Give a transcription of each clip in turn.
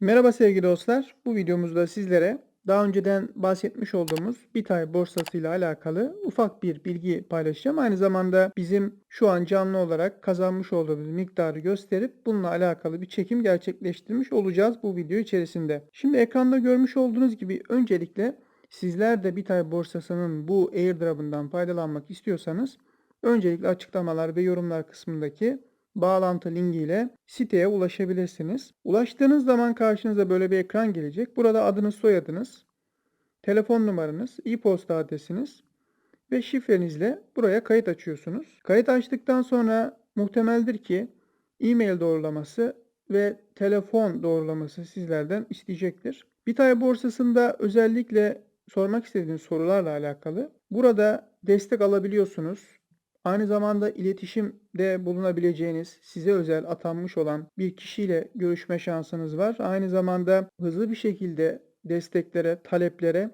Merhaba sevgili dostlar. Bu videomuzda sizlere daha önceden bahsetmiş olduğumuz Bitay borsası ile alakalı ufak bir bilgi paylaşacağım. Aynı zamanda bizim şu an canlı olarak kazanmış olduğumuz miktarı gösterip bununla alakalı bir çekim gerçekleştirmiş olacağız bu video içerisinde. Şimdi ekranda görmüş olduğunuz gibi öncelikle sizler de Bitay borsasının bu airdrop'ından faydalanmak istiyorsanız öncelikle açıklamalar ve yorumlar kısmındaki bağlantı linkiyle siteye ulaşabilirsiniz. Ulaştığınız zaman karşınıza böyle bir ekran gelecek. Burada adınız, soyadınız, telefon numaranız, e-posta adresiniz ve şifrenizle buraya kayıt açıyorsunuz. Kayıt açtıktan sonra muhtemeldir ki e-mail doğrulaması ve telefon doğrulaması sizlerden isteyecektir. Bitay borsasında özellikle sormak istediğiniz sorularla alakalı burada destek alabiliyorsunuz. Aynı zamanda iletişimde bulunabileceğiniz, size özel atanmış olan bir kişiyle görüşme şansınız var. Aynı zamanda hızlı bir şekilde desteklere, taleplere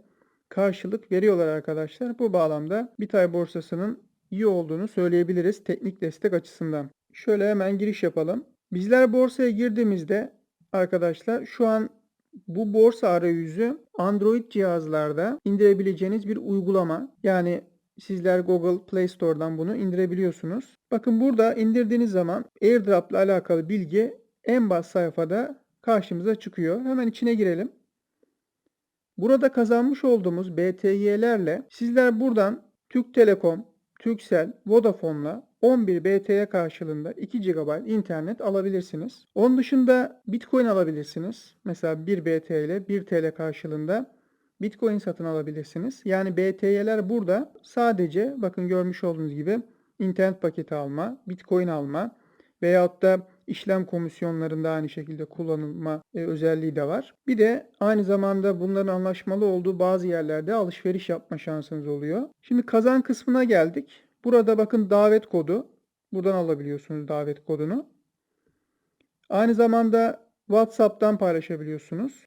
karşılık veriyorlar arkadaşlar. Bu bağlamda Bitay borsasının iyi olduğunu söyleyebiliriz teknik destek açısından. Şöyle hemen giriş yapalım. Bizler borsaya girdiğimizde arkadaşlar şu an bu borsa arayüzü Android cihazlarda indirebileceğiniz bir uygulama. Yani sizler Google Play Store'dan bunu indirebiliyorsunuz. Bakın burada indirdiğiniz zaman AirDrop ile alakalı bilgi en baş sayfada karşımıza çıkıyor. Hemen içine girelim. Burada kazanmış olduğumuz BTY'lerle sizler buradan Türk Telekom, Turkcell, Vodafone'la 11 BT'ye karşılığında 2 GB internet alabilirsiniz. Onun dışında Bitcoin alabilirsiniz. Mesela 1 BT ile 1 TL karşılığında Bitcoin satın alabilirsiniz. Yani BTY'ler burada sadece bakın görmüş olduğunuz gibi internet paketi alma, Bitcoin alma veyahut da işlem komisyonlarında aynı şekilde kullanılma e, özelliği de var. Bir de aynı zamanda bunların anlaşmalı olduğu bazı yerlerde alışveriş yapma şansınız oluyor. Şimdi kazan kısmına geldik. Burada bakın davet kodu. Buradan alabiliyorsunuz davet kodunu. Aynı zamanda WhatsApp'tan paylaşabiliyorsunuz.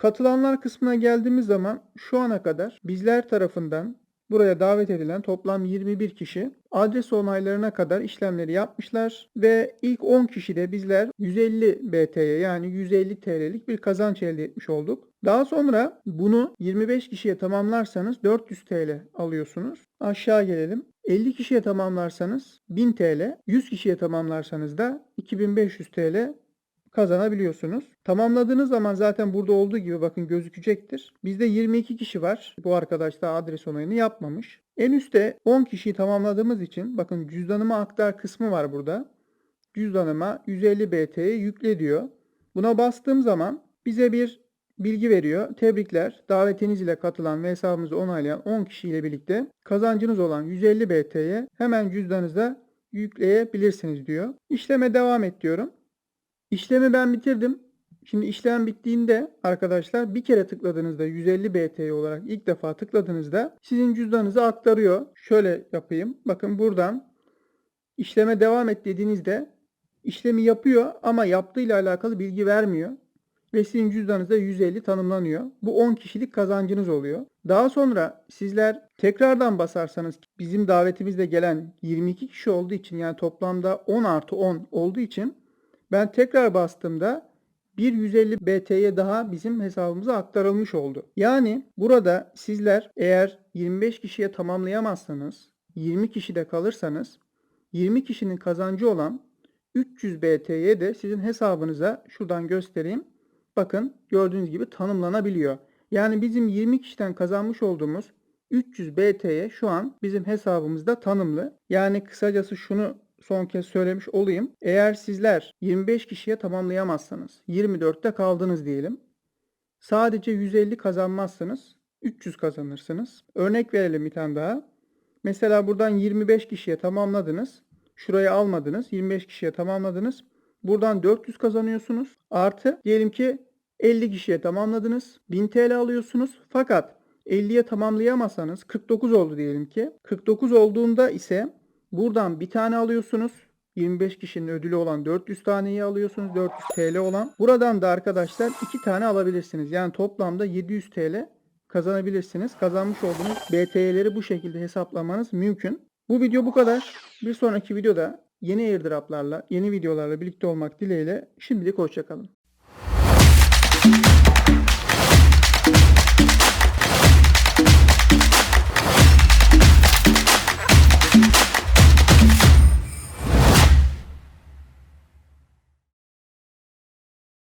Katılanlar kısmına geldiğimiz zaman şu ana kadar bizler tarafından buraya davet edilen toplam 21 kişi adres onaylarına kadar işlemleri yapmışlar ve ilk 10 kişi de bizler 150 BT'ye yani 150 TL'lik bir kazanç elde etmiş olduk. Daha sonra bunu 25 kişiye tamamlarsanız 400 TL alıyorsunuz. Aşağı gelelim. 50 kişiye tamamlarsanız 1000 TL, 100 kişiye tamamlarsanız da 2500 TL kazanabiliyorsunuz. Tamamladığınız zaman zaten burada olduğu gibi bakın gözükecektir. Bizde 22 kişi var. Bu arkadaş da adres onayını yapmamış. En üstte 10 kişiyi tamamladığımız için bakın cüzdanıma aktar kısmı var burada. Cüzdanıma 150 BT'ye yükle diyor. Buna bastığım zaman bize bir bilgi veriyor. Tebrikler. Davetiniz ile katılan ve hesabımızı onaylayan 10 kişiyle birlikte kazancınız olan 150 BT'ye hemen cüzdanınıza yükleyebilirsiniz diyor. İşleme devam et diyorum. İşlemi ben bitirdim. Şimdi işlem bittiğinde arkadaşlar bir kere tıkladığınızda 150 BT olarak ilk defa tıkladığınızda sizin cüzdanınızı aktarıyor. Şöyle yapayım. Bakın buradan işleme devam et dediğinizde işlemi yapıyor ama yaptığıyla alakalı bilgi vermiyor. Ve sizin cüzdanınızda 150 tanımlanıyor. Bu 10 kişilik kazancınız oluyor. Daha sonra sizler tekrardan basarsanız bizim davetimizde gelen 22 kişi olduğu için yani toplamda 10 artı 10 olduğu için ben tekrar bastığımda bir 150 BT'ye daha bizim hesabımıza aktarılmış oldu. Yani burada sizler eğer 25 kişiye tamamlayamazsanız 20 kişide kalırsanız 20 kişinin kazancı olan 300 BT'ye de sizin hesabınıza şuradan göstereyim. Bakın gördüğünüz gibi tanımlanabiliyor. Yani bizim 20 kişiden kazanmış olduğumuz 300 BT'ye şu an bizim hesabımızda tanımlı. Yani kısacası şunu son kez söylemiş olayım. Eğer sizler 25 kişiye tamamlayamazsanız 24'te kaldınız diyelim. Sadece 150 kazanmazsınız. 300 kazanırsınız. Örnek verelim bir tane daha. Mesela buradan 25 kişiye tamamladınız. Şurayı almadınız. 25 kişiye tamamladınız. Buradan 400 kazanıyorsunuz. Artı diyelim ki 50 kişiye tamamladınız. 1000 TL alıyorsunuz. Fakat 50'ye tamamlayamazsanız 49 oldu diyelim ki. 49 olduğunda ise Buradan bir tane alıyorsunuz. 25 kişinin ödülü olan 400 taneyi alıyorsunuz. 400 TL olan. Buradan da arkadaşlar 2 tane alabilirsiniz. Yani toplamda 700 TL kazanabilirsiniz. Kazanmış olduğunuz BT'leri bu şekilde hesaplamanız mümkün. Bu video bu kadar. Bir sonraki videoda yeni airdroplarla, yeni videolarla birlikte olmak dileğiyle şimdilik hoşçakalın.